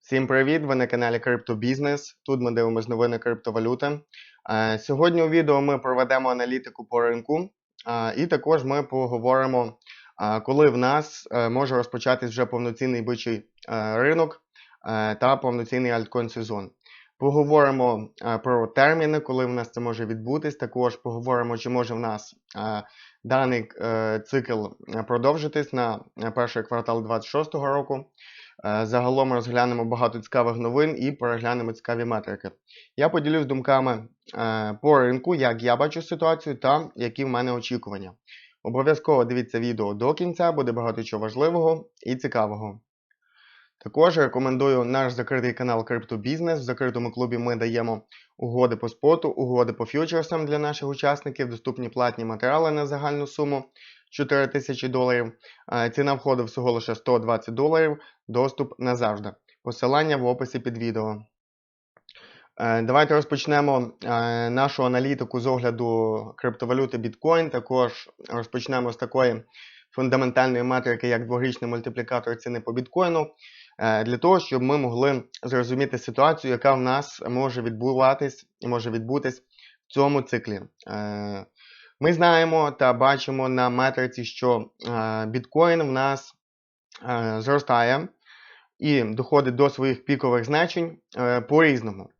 Всім привіт! Ви на каналі Криптобізнес. Тут ми дивимося новини криптовалюти. Е, Сьогодні у відео ми проведемо аналітику по ринку, е, і також ми поговоримо, е, коли в нас може розпочатись вже повноцінний бичий ринок та повноцінний альткоін сезон. Поговоримо про терміни, коли в нас це може відбутись. Також поговоримо, чи може в нас даний цикл продовжитись на перший квартал 2026 року. Е, Загалом розглянемо багато цікавих новин і переглянемо цікаві метрики. Я поділюсь думками е, по ринку, як я бачу ситуацію та які в мене очікування. Обов'язково дивіться відео до кінця, буде багато чого важливого і цікавого. Також рекомендую наш закритий канал Криптобізнес. В закритому клубі ми даємо угоди по споту, угоди по фьючерсам для наших учасників, доступні платні матеріали на загальну суму 4 тисячі доларів. Е, Ціна входу всього лише 120 доларів, доступ назавжди. Посилання в описі під відео. Е, Давайте розпочнемо е, нашу аналітику з огляду криптовалюти Bitcoin. Також розпочнемо з такої фундаментальної метрики, як дворічний мультиплікатор ціни по біткоїну, для того, щоб ми могли зрозуміти ситуацію, яка в нас може відбуватись і може відбутись в цьому циклі. Ми знаємо та бачимо на метриці, що біткоін в нас зростає і доходить до своїх пікових значень е, по-різному.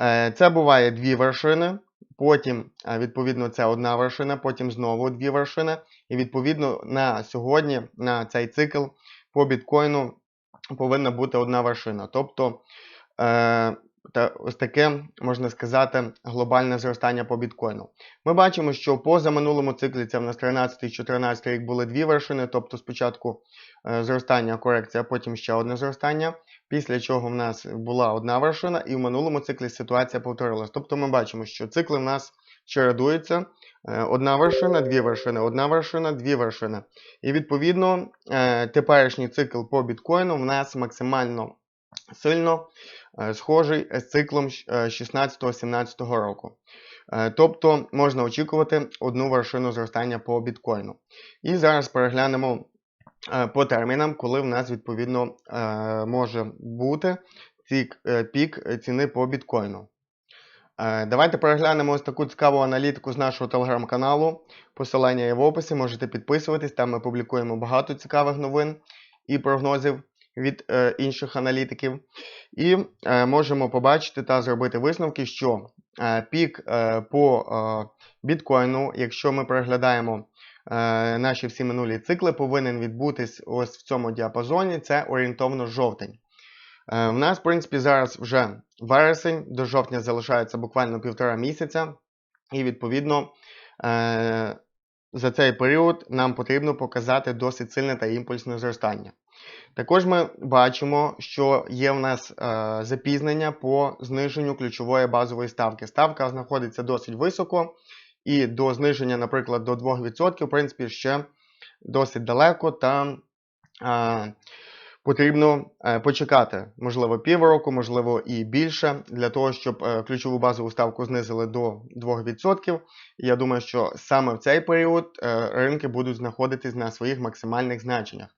Е, Це буває дві вершини, потім, відповідно, це одна вершина, потім знову дві вершини. І відповідно на сьогодні, на цей цикл по біткоїну повинна бути одна вершина. Тобто е, та ось таке, можна сказати, глобальне зростання по біткоїну. Ми бачимо, що поза минулому циклі це в нас 13-14 рік були дві вершини, тобто спочатку е, зростання, корекція, потім ще одне зростання. Після чого в нас була одна вершина, і в минулому циклі ситуація повторилась. Тобто ми бачимо, що цикли в нас чередуються. Е, Одна вершина, дві вершини, одна вершина, дві вершини. І відповідно е, теперішній цикл по біткоїну в нас максимально сильно е, схожий з циклом е, 16-17 року. Е, Тобто можна очікувати одну вершину зростання по біткоїну. І зараз переглянемо е, по термінам, коли в нас відповідно е, може бути е, пік ціни по біткоїну. Е, Давайте переглянемо ось таку цікаву аналітику з нашого телеграм-каналу. Посилання є в описі, можете підписуватись, там ми публікуємо багато цікавих новин і прогнозів від е, інших аналітиків. І е, можемо побачити та зробити висновки, що е, пік е, по е, біткоїну, якщо ми переглядаємо е, наші всі минулі цикли, повинен відбутись ось в цьому діапазоні. Це орієнтовно жовтень. Е, В нас, в принципі, зараз вже вересень, до жовтня залишається буквально півтора місяця, і відповідно е, за цей період нам потрібно показати досить сильне та імпульсне зростання. Також ми бачимо, що є в нас е, запізнення по зниженню ключової базової ставки. Ставка знаходиться досить високо, і до зниження, наприклад, до 2%, в принципі, ще досить далеко та е, потрібно е, почекати, можливо, півроку, можливо, і більше, для того, щоб е, ключову базову ставку знизили до 2%. І я думаю, що саме в цей період е, ринки будуть знаходитись на своїх максимальних значеннях.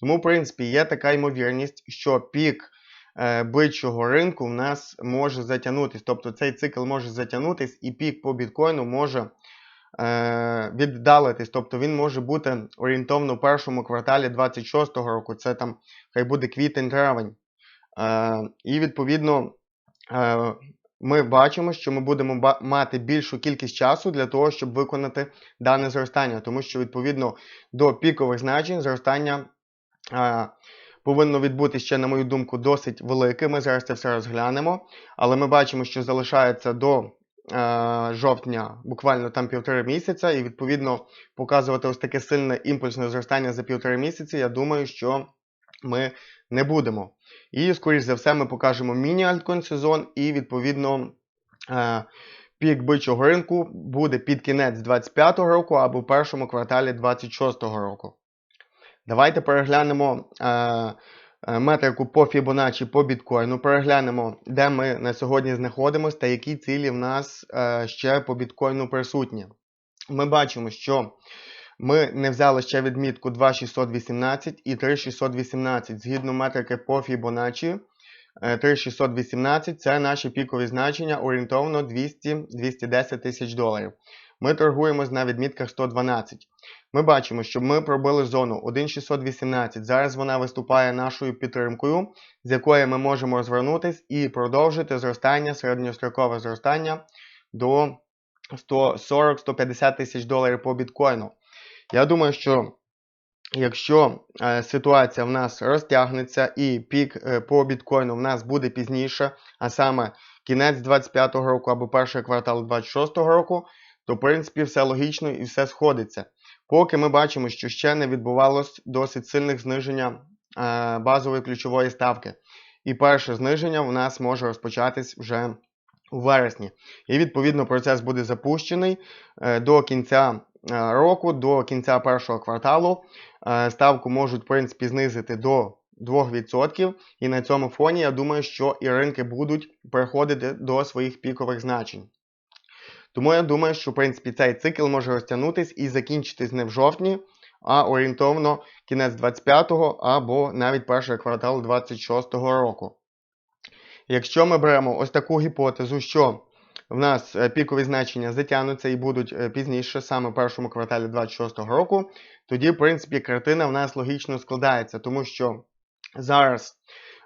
Тому, в принципі, є така ймовірність, що пік е, бичого ринку в нас може затягнутись. Тобто цей цикл може затягнутись, і пік по біткоїну може е, віддалитись. Тобто він може бути орієнтовно в першому кварталі 26-го року. Це там хай буде квітень-травень. Е, і відповідно ми бачимо, що ми будемо мати більшу кількість часу для того, щоб виконати дане зростання, тому що відповідно до пікових значень зростання повинно відбути ще, на мою думку, досить велике. Ми зараз це все розглянемо, але ми бачимо, що залишається до е, жовтня буквально там півтори місяця, і відповідно показувати ось таке сильне імпульсне зростання за півтори місяці. Я думаю, що ми не будемо. І, скоріш за все, ми покажемо міні-альткоін сезон, і відповідно. е, Пік бичого ринку буде під кінець 2025 року або в першому кварталі 2026 року. Давайте переглянемо е, е, метрику по Fibonacci по біткоїну. Переглянемо, де ми на сьогодні знаходимося та які цілі в нас е, ще по біткоїну присутні. Ми бачимо, що ми не взяли ще відмітку 2618 і 3618. Згідно метрики по Fibonacci, е, 3618 це наші пікові значення орієнтовно 200-210 тисяч доларів. Ми торгуємось на відмітках 112. Ми бачимо, що ми пробили зону 1,618. Зараз вона виступає нашою підтримкою, з якої ми можемо розвернутись і продовжити зростання, середньострокове зростання до 140-150 тисяч доларів по біткоїну. Я думаю, що якщо е, ситуація в нас розтягнеться і пік е, по біткоїну в нас буде пізніше, а саме кінець 25-го року або перший квартал 26-го року, то в принципі все логічно і все сходиться. Поки ми бачимо, що ще не відбувалось досить сильних зниження е, базової ключової ставки. І перше зниження в нас може розпочатись вже у вересні. І відповідно процес буде запущений е, до кінця е, року, до кінця першого кварталу. Ставку можуть в принципі знизити до 2%. І на цьому фоні я думаю, що і ринки будуть переходити до своїх пікових значень. Тому я думаю, що в принципі цей цикл може розтягнутися і закінчитись не в жовтні, а орієнтовно кінець 25-го або навіть перший квартал 26-го року. Якщо ми беремо ось таку гіпотезу, що в нас е, пікові значення затягнуться і будуть е, пізніше, саме в першому кварталі 26-го року, тоді, в принципі, картина в нас логічно складається, тому що зараз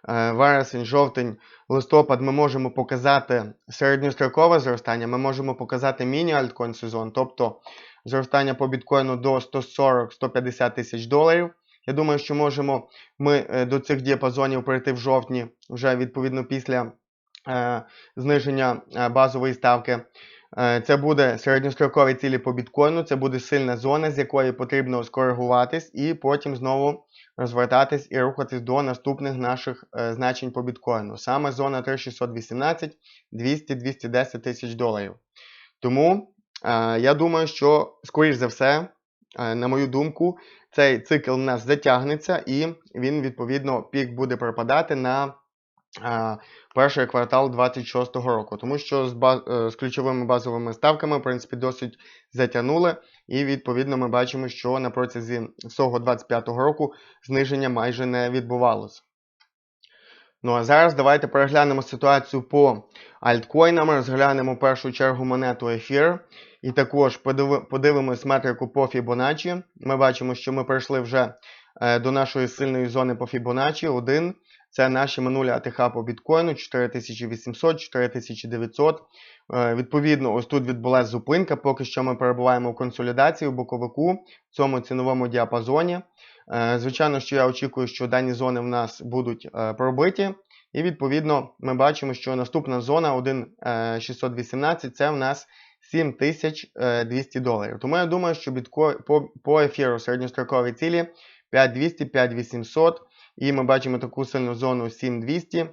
вересень, жовтень, листопад ми можемо показати середньострокове зростання, ми можемо показати міні-альткоін сезон, тобто зростання по біткоїну до 140-150 тисяч доларів. Я думаю, що можемо ми е, до цих діапазонів перейти в жовтні, вже відповідно після е, зниження е, базової ставки. Е, це буде середньострокові цілі по біткоїну, це буде сильна зона, з якої потрібно скоригуватись, і потім знову розвертатись і рухатись до наступних наших е, значень по біткоїну. Саме зона 3618 200-210 тисяч доларів. Тому е, я думаю, що, скоріш за все, на мою думку, цей цикл у нас затягнеться, і він, відповідно, пік буде пропадати на перший квартал 26-го року. Тому що з, баз, е, з ключовими базовими ставками, в принципі, досить затягнули. І, відповідно, ми бачимо, що на протязі всього 25-го року зниження майже не відбувалося. Ну а зараз давайте переглянемо ситуацію по альткоїнам, розглянемо в першу чергу монету Ефір. І також подивимось метрику по Fibonacci. Ми бачимо, що ми прийшли вже е, до нашої сильної зони по Fibonacci 1. Це наші минулі АТХ по біткоїну 4800, 4900. Е, відповідно, ось тут відбулася зупинка. Поки що ми перебуваємо в консолідації у боковику в цьому ціновому діапазоні. Е, звичайно, що я очікую, що дані зони в нас будуть пробиті. І відповідно ми бачимо, що наступна зона 1,618 це в нас 7200 доларів. Тому я думаю, що бітко... по, ефіру середньострокові цілі 5200, 5800. І ми бачимо таку сильну зону 7200.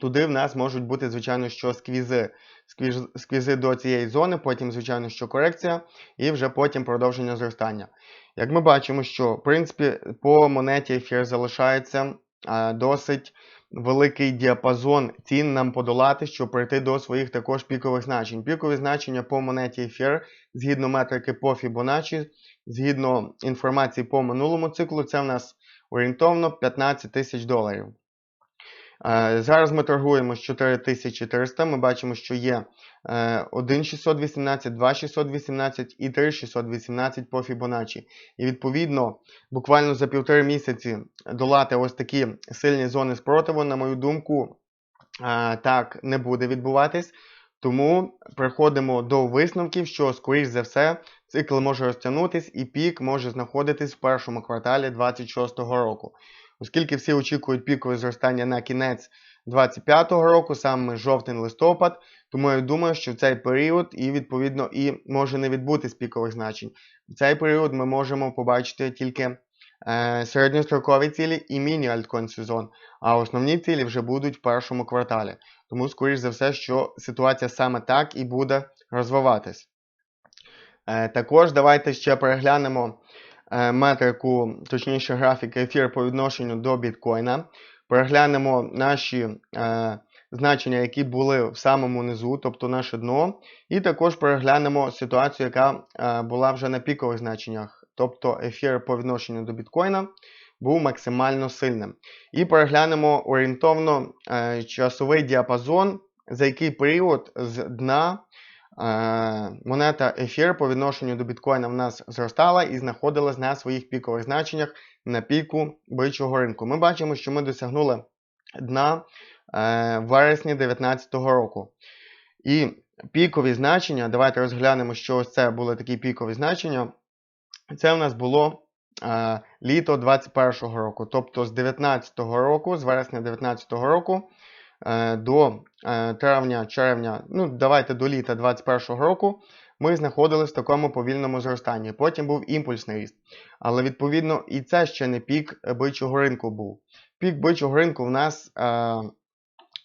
Туди в нас можуть бути, звичайно, що сквізи. Сквіз... Сквізи до цієї зони, потім, звичайно, що корекція, і вже потім продовження зростання. Як ми бачимо, що в принципі по монеті ефір залишається а, досить великий діапазон цін нам подолати, щоб прийти до своїх також пікових значень. Пікові значення по монеті ефір, згідно метрики по Fibonacci, згідно інформації по минулому циклу, це в нас орієнтовно 15 тисяч доларів. Е, зараз ми торгуємо з 4300. Ми бачимо, що є 1,618, 2,618 і 3,618 по Fibonacci. І відповідно, буквально за півтори місяці долати ось такі сильні зони спротиву, на мою думку, е, так не буде відбуватись. Тому приходимо до висновків, що, скоріш за все, цикл може розтягнутись і пік може знаходитись в першому кварталі 2026 року. Оскільки всі очікують пікове зростання на кінець 2025 року, саме жовтень-листопад, тому я думаю, що в цей період і відповідно і може не відбутись пікових значень. В цей період ми можемо побачити тільки е, середньострокові цілі і міні-альткоін сезон, а основні цілі вже будуть в першому кварталі. Тому, скоріш за все, що ситуація саме так і буде розвиватись. Е, також давайте ще переглянемо Е, метрику, точніше графіки ефір по відношенню до біткоїна. Переглянемо наші е, значення, які були в самому низу, тобто наше дно. І також переглянемо ситуацію, яка була вже на пікових значеннях, тобто ефір по відношенню до біткоїна. був максимально сильним. І переглянемо орієнтовно часовий діапазон, за який період з дна монета ефір по відношенню до біткоїна в нас зростала і знаходилась на своїх пікових значеннях на піку бичого ринку. Ми бачимо, що ми досягнули дна е, в вересні 2019 року. І пікові значення, давайте розглянемо, що ось це були такі пікові значення. Це у нас було е, літо 21-го року. Тобто з 19-го року, з вересня 19-го року е, до е, травня, червня, ну давайте до літа 21-го року, ми знаходились в такому повільному зростанні. Потім був імпульсний ріст. Але відповідно і це ще не пік бичого ринку був. Пік бичого ринку в нас е,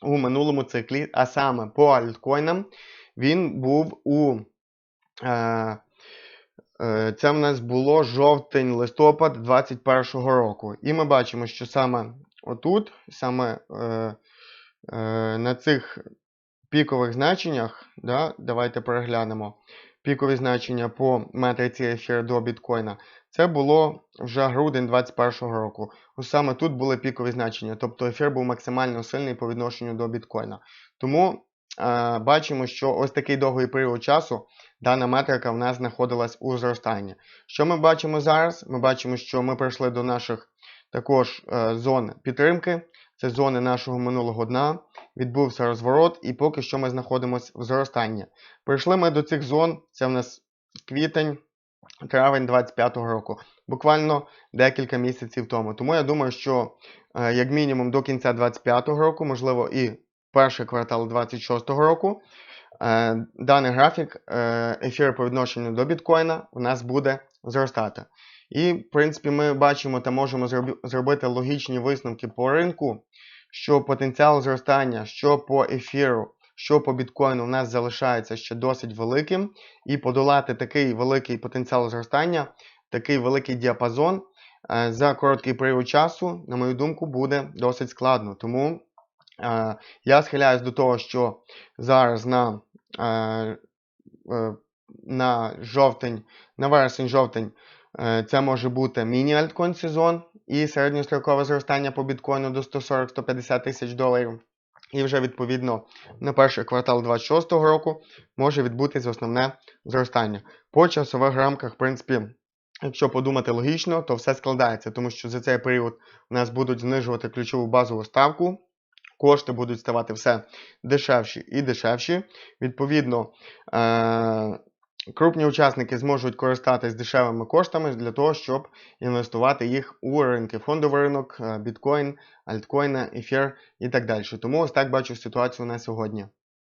у минулому циклі, а саме по альткоїнам, він був у. Е, е, це в нас було жовтень-листопад 2021 року. І ми бачимо, що саме отут, саме е, е, на цих пікових значеннях, да, давайте переглянемо пікові значення по метриці ефір до біткоїна. Це було вже грудень 2021 року. Ось саме тут були пікові значення, тобто ефір був максимально сильний по відношенню до біткоїна. Тому е, бачимо, що ось такий довгий період часу дана метрика в нас знаходилась у зростанні. Що ми бачимо зараз? Ми бачимо, що ми прийшли до наших також е, зон підтримки. Це зони нашого минулого дна. Відбувся розворот, і поки що ми знаходимося в зростанні. Прийшли ми до цих зон, це в нас квітень, травень 25-го року, буквально декілька місяців тому. Тому я думаю, що е, як мінімум до кінця 25-го року, можливо, і перший квартал 26-го року, даний графік е, ефіру по відношенню до біткоїна у нас буде зростати. І, в принципі, ми бачимо та можемо зробити логічні висновки по ринку, що потенціал зростання, що по ефіру, що по біткоїну у нас залишається ще досить великим, і подолати такий великий потенціал зростання, такий великий діапазон е, за короткий період часу, на мою думку, буде досить складно. Тому е, я схиляюсь до того, що зараз на е, на жовтень, на вересень-жовтень це може бути міні-альткоін сезон і середньострокове зростання по біткоїну до 140-150 тисяч доларів. І вже відповідно на перший квартал 2026 року може відбутись основне зростання. По часових рамках, в принципі, якщо подумати логічно, то все складається, тому що за цей період у нас будуть знижувати ключову базову ставку. Кошти будуть ставати все дешевші і дешевші. Відповідно, е- крупні учасники зможуть користатись дешевими коштами для того, щоб інвестувати їх у ринки, фондовий ринок, е, біткоін, альткоїни, ефір і так далі. Тому ось так бачу ситуацію на сьогодні.